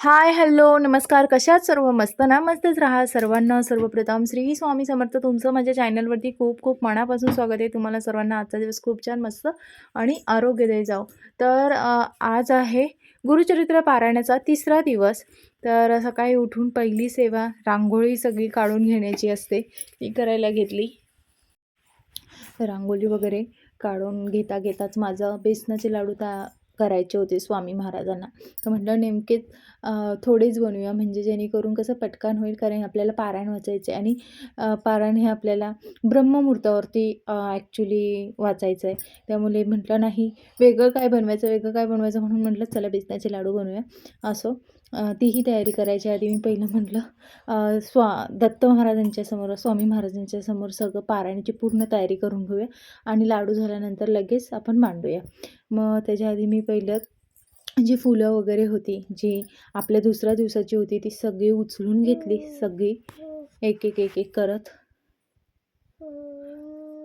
Hi hello नमस्कार. कशात सर्व? मस्त ना? मस्तच राहा सर्वांना. सर्वप्रथम श्री स्वामी समर्थ तुमचं माझ्या चॅनलवरती खूप खूप मनापासून स्वागत आहे. तुम्हाला सर्वांना आजचा दिवस खूप छान मस्त आणि आरोग्यदायी जाऊ तर आज आहे गुरुचरित्र पारायणाचा तिसरा दिवस. तर सकाळी उठून पहिली सेवा रांगोळी सगळी काढून घेण्याची असते. ती करायला घेतली. रांगोळी वगैरे काढून घेता घेताच माझं बेसनाचे लाडू ता करायचे होते स्वामी महाराजांना. तर म्हटलं नेमकेच थोडेच बनवूया. म्हणजे जेणेकरून कसं पटकन होईल कारण आपल्याला पारायण वाचायचं आहे आणि पारायण हे आपल्याला ब्रह्ममुहूर्तावरती ॲक्च्युली वाचायचं आहे त्यामुळे म्हटलं नाही वेगळं काय बनवायचं वेगळं काय बनवायचं म्हणून म्हटलं चला बेसनाचे लाडू बनवूया. असो. तीही तयारी करायच्या आधी मी पहिलं म्हटलं स्वा दत्त महाराजांच्या समोर स्वामी महाराजांच्या समोर सगळं पारायणाची पूर्ण तयारी करून घेऊया आणि लाडू झाल्यानंतर लगेच आपण मांडूया. मग त्याच्या आधी मी पहिलं जी फुलं वगैरे होती जी आपल्या दुसऱ्या दिवसाची होती ती सगळी उचलून घेतली सगळी एक एक एक एक करत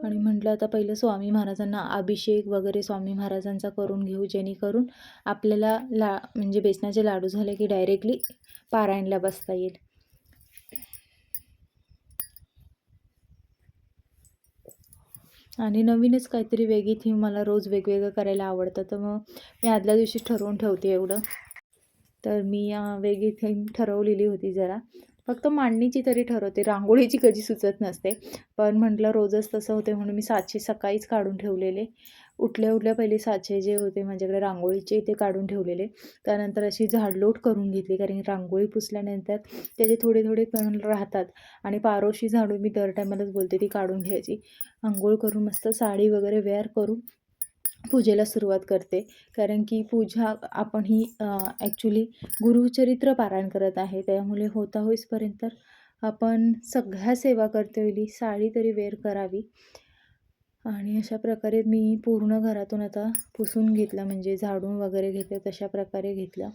आणि म्हटलं आता पहिलं स्वामी महाराजांना अभिषेक वगैरे स्वामी महाराजांचा करून घेऊ जेणेकरून आपल्याला ला म्हणजे बेसनाचे लाडू झाले की डायरेक्टली पारायणला बसता येईल. आणि नवीनच काहीतरी वेगळी थीम मला रोज वेगवेगळं करायला आवडतं तर मग मी आदल्या दिवशी ठरवून ठेवते एवढं. तर मी वेगळी थीम ठरवलेली होती जरा. फक्त मांडणीची तरी ठरवते रांगोळीची कधी सुचत नसते. पण म्हटलं रोजच तसं होते म्हणून मी साचे सकाळीच काढून ठेवलेले. उठल्या उठल्या पहिले साचे जे होते माझ्याकडे रांगोळीचे ते काढून ठेवलेले. त्यानंतर अशी झाडलोट करून घेतली कारण की रांगोळी पुसल्यानंतर त्याचे थोडे थोडे कण राहतात. आणि पारोशी झाडू मी दर टायमालाच बोलते ती काढून घ्यायची. आंघोळ करून मस्त साडी वगैरे वेअर करून पूजेला सुरुवात करते. कारण की पूजा आपण ही ॲक्च्युली गुरुचरित्र पारायण करत आहे. त्यामुळे होता होईसपर्यंत आपण सगळ्या सेवा करते वेळी साडी तरी वेअर करावी. आणि अशा प्रकारे मी पूर्ण घरातून आता पुसून घेतलं. म्हणजे झाडून वगैरे घेते तशा प्रकारे घेतलं.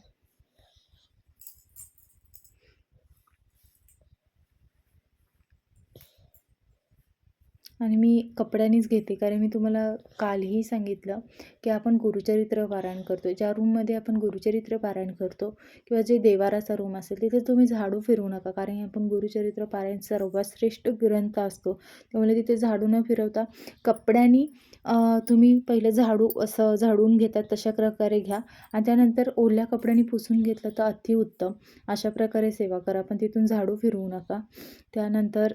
आणि मी कपड्यानेच घेते कारण मी तुम्हाला कालही सांगितलं की आपण गुरुचरित्र पारायण करतो. ज्या रूममध्ये आपण गुरुचरित्र पारायण करतो किंवा जे देवाराचा रूम असेल तिथे तुम्ही झाडू फिरवू नका कारण आपण गुरुचरित्र पारायण सर्वात श्रेष्ठ ग्रंथ असतो. त्यामुळे तिथे झाडू न फिरवता कपड्यानी तुम्ही पहिलं झाडू असं झाडून घेतात तशा प्रकारे घ्या. आणि त्यानंतर ओल्या कपड्यांनी पुसून घेतलं तर अतिउत्तम. अशा प्रकारे सेवा करा पण तिथून झाडू फिरवू नका. त्यानंतर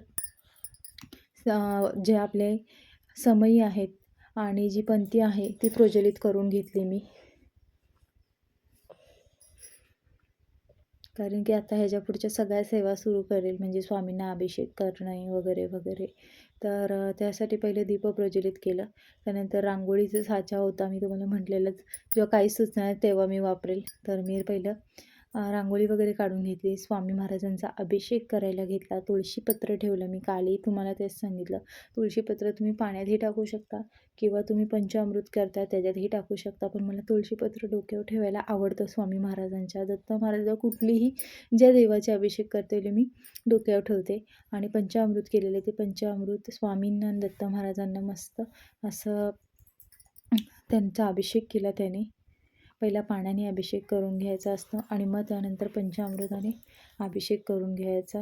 जे आपले समयी आहेत आणि जी पंथी आहे ती प्रज्वलित करून घेतली मी. कारण की आता ह्याच्या पुढच्या सगळ्या सेवा सुरू करेल म्हणजे स्वामींना अभिषेक करणे वगैरे वगैरे. तर त्यासाठी पहिले दीप प्रज्वलित केलं. त्यानंतर रांगोळीचा साचा होता मी तुम्हाला म्हटलेलंच. जेव्हा काही सुचणार तेव्हा मी वापरेल. तर मी पहिलं रांगोळी वगैरे काढून घेतली. स्वामी महाराजांचा अभिषेक करायला घेतला. तुळशीपत्र ठेवलं मी. कालही तुम्हाला तेच सांगितलं. तुळशीपत्र तुम्ही पाण्यातही टाकू शकता किंवा तुम्ही पंचामृत करता त्याच्यातही टाकू शकता. पण मला तुळशीपत्र डोक्यावर ठेवायला आवडतं स्वामी महाराजांच्या. दत्त महाराजा कुठलीही ज्या देवाचे अभिषेक करते मी डोक्यावर ठेवते. आणि पंचामृत केलेले ते पंचामृत स्वामींना दत्त महाराजांना मस्त असं त्यांचा अभिषेक केला त्याने. पहिला पाण्याने अभिषेक करून घ्यायचा असतो आणि मग त्यानंतर पंचामृताने अभिषेक करून घ्यायचा.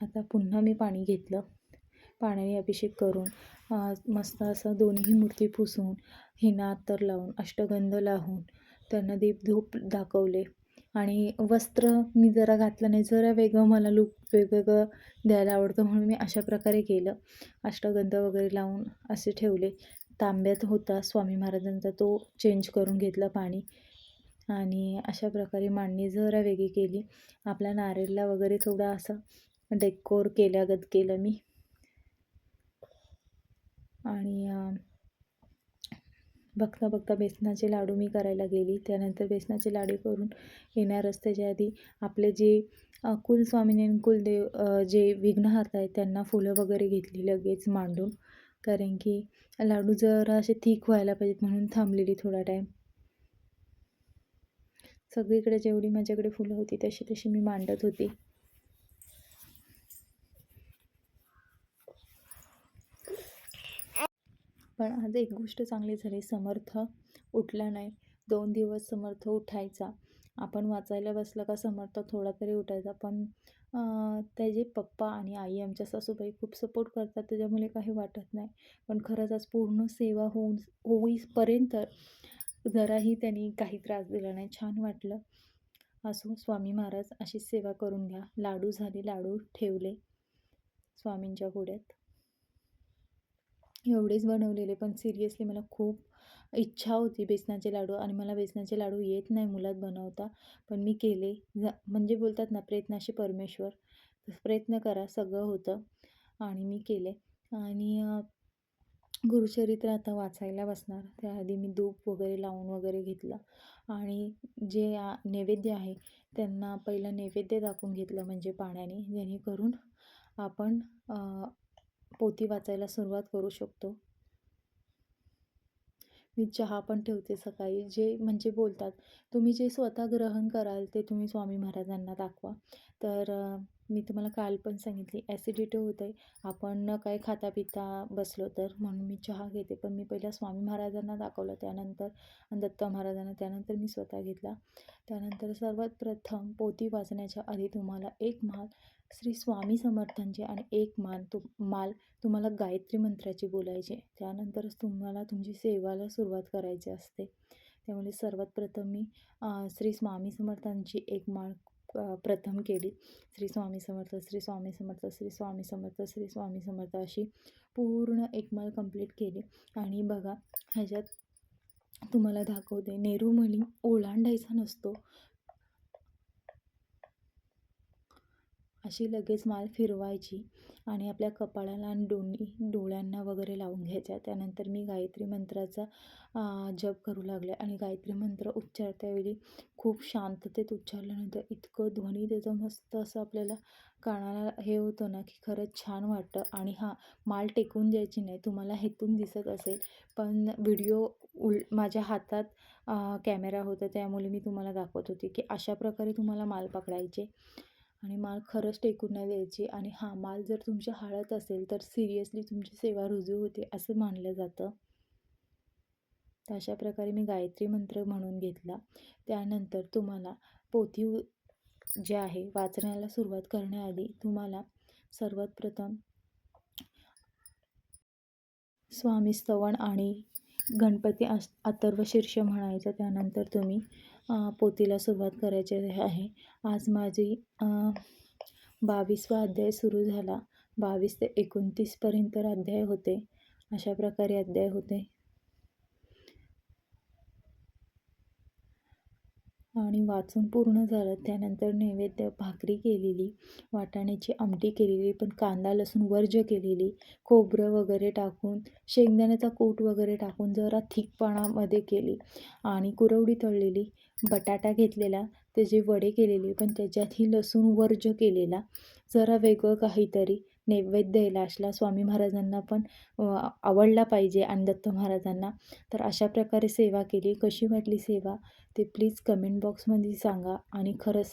आता पुन्हा मी पाणी घेतलं. पाण्याने अभिषेक करून मस्त असं दोन्ही मूर्ती पुसून हिना अत्तर लावून अष्टगंध लावून त्यांना दीप धूप दाखवले. आणि वस्त्र मी जरा घातलं नाही जरा वेगळं मला लूक वेगवेगळं द्यायला आवडतं म्हणून मी अशा प्रकारे केलं. अष्टगंध वगैरे लावून असे ठेवले. तांब्यात होता स्वामी महाराजांचा तो चेंज करून घेतला पाणी. आणि अशा प्रकारे मांडणी जरा वेगळी केली. आपल्या नारेलला वगैरे थोडा असं डेकोर केल्यागत केलं मी. आणि बघता बघता बेसनाचे लाडू मी करायला गेली. त्यानंतर बेसनाचे लाडू करून येण्या रस्त्याच्या आधी आपले जे कुलस्वामीने कुलदेव जे विघ्नहर्ता आहेत त्यांना फुलं वगैरे घेतली लगेच मांडून. कारण की लाडू जरा असे थिक व्हायला पाहिजेत म्हणून थांबलेली थोडा टाईम सगळीकडे जेवढी माझ्याकडे फुलं होती तशी तशी मी मांडत होती. पण आज एक गोष्ट चांगली झाली समर्थ उठला नाही. दोन दिवस समर्थ उठायचा. आपण वाचायला बसलं का समर्थ थोडा तरी उठायचा पण त्याचे पप्पा आणि आई आमच्या सासूबाई खूप सपोर्ट करतात त्याच्यामुळे काही वाटत नाही. पण खरंच आज पूर्ण सेवा होऊन होईपर्यंत जराही त्यांनी काही त्रास दिला नाही. छान वाटलं. असो स्वामी महाराज अशीच सेवा करून घ्या. लाडू झाले लाडू ठेवले स्वामींच्या पुढ्यात एवढेच बनवलेले पण सिरियसली मला खूप इच्छा होती बेसनाचे लाडू आणि मला बेसनाचे लाडू येत नाही मुलात बनवता पण मी केले. ज म्हणजे बोलतात ना प्रयत्नाशी परमेश्वर प्रयत्न करा सगळं होतं आणि मी केले. आणि गुरुचरित्र आता वाचायला बसणार. त्याआधी मी धूप वगैरे लावून वगैरे घेतलं आणि जे नैवेद्य आहे त्यांना पहिलं नैवेद्य दाखवून घेतलं म्हणजे पाण्याने. जेणेकरून आपण पोथी वाचायला सुरुवात करू शकतो. मी चहा पण ठेवते सकाळी. जे म्हणजे बोलतात तुम्ही जे स्वतः ग्रहण कराल ते तुम्ही स्वामी महाराजांना दाखवा. तर मी तुम्हाला काल पण सांगितली ॲसिडिटी होते आपण न काय खाता पिता बसलो तर म्हणून मी चहा घेते. पण मी पहिला स्वामी महाराजांना दाखवलं त्यानंतर दत्त महाराजांना त्यानंतर मी स्वतः घेतला. त्यानंतर सर्वात प्रथम पोथी वाचण्याच्या आधी तुम्हाला एक माल श्री स्वामी समर्थांचे आणि एक मान तु माल तुम्हाला गायत्री मंत्राची बोलायचे. त्यानंतरच तुम्हाला तुमची सेवाला सुरुवात करायची असते. त्यामुळे सर्वात प्रथम मी श्री स्वामी समर्थांची एक माळ प्रथम केली. श्री स्वामी समर्थ श्री स्वामी समर्थ श्री स्वामी समर्थ श्री स्वामी समर्थ अशी पूर्ण एक माळ कंप्लीट केली. आणि बघा ह्याच्यात तुम्हाला दाखवते नेहरूमणी ओलांडायचा नसतो. अशी लगेच माल फिरवायची आणि आपल्या कपाळाला आणि दोन्ही डोळ्यांना वगैरे लावून घ्यायच्या. त्यानंतर मी गायत्री मंत्राचा जप करू लागले आणि गायत्री मंत्र उच्चारत्यावेळी खूप शांततेत उच्चारल्यानंतर इतकं ध्वनी त्याचं मस्त असं आपल्याला कानाला हे होतं ना की खरंच छान वाटतं. आणि हां माल टेकून द्यायची नाही तुम्हाला हेतून दिसत असेल. पण व्हिडिओ उल माझ्या हातात कॅमेरा होता त्यामुळे मी तुम्हाला दाखवत होते की अशा प्रकारे तुम्हाला माल पकडायचे. आणि माल खरंच टेकून नाही द्यायची. आणि हा माल जर तुमची हाळत असेल तर सिरियसली तुमची सेवा रुजू होते असं मानलं जातं. तर अशा प्रकारे मी गायत्री मंत्र म्हणून घेतला. त्यानंतर तुम्हाला पोथी जे आहे वाचण्याला सुरुवात करण्याआधी तुम्हाला सर्वात प्रथम स्वामी स्तवण आणि गणपती अस अथर्व शीर्ष म्हणायचं त्यानंतर तुम्ही पोतीला पोथीला सुरुवात करायची आहे. आज माझी बावीसवा अध्याय सुरू झाला. बावीस ते एकोणतीसपर्यंत अध्याय होते. अशा प्रकारे अध्याय होते. आणि वाचून पूर्ण झालं. त्यानंतर नैवेद्य भाकरी केलेली वाटाण्याची आमटी केलेली पण कांदा लसूण वर्ज केलेली खोबरं वगैरे टाकून शेंगदाण्याचा कूट वगैरे टाकून जरा थिकपणामध्ये केली आणि कुरवडी तळलेली बटाटा घेतलेला त्याचे वडे केलेले पण त्याच्यातही लसूण वर्ज केलेला. जरा वेगळं काहीतरी नैवेद्य लास्टला स्वामी महाराजांना पण आवडला पाहिजे आणि दत्त महाराजांना. तर अशा प्रकारे सेवा केली. कशी वाटली सेवा? ते प्लीज कमेंट बॉक्समध्ये सांगा. आणि खरंच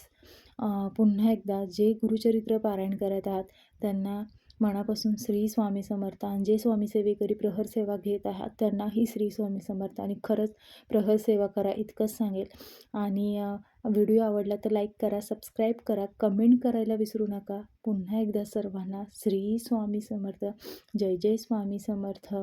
पुन्हा एकदा जे गुरुचरित्र पारायण करत आहात त्यांना मनापासून श्री स्वामी समर्थ आणि जे स्वामी सेवेकरी प्रहर सेवा घेत आहात. त्यांनाही श्री स्वामी समर्थ आणि खरंच प्रहर सेवा करा इतकंच सांगेल. आणि व्हिडिओ आवडला तर लाईक करा सबस्क्राईब करा कमेंट करायला विसरू नका. पुन्हा एकदा सर्वांना श्री स्वामी समर्थ जय जय स्वामी समर्थ.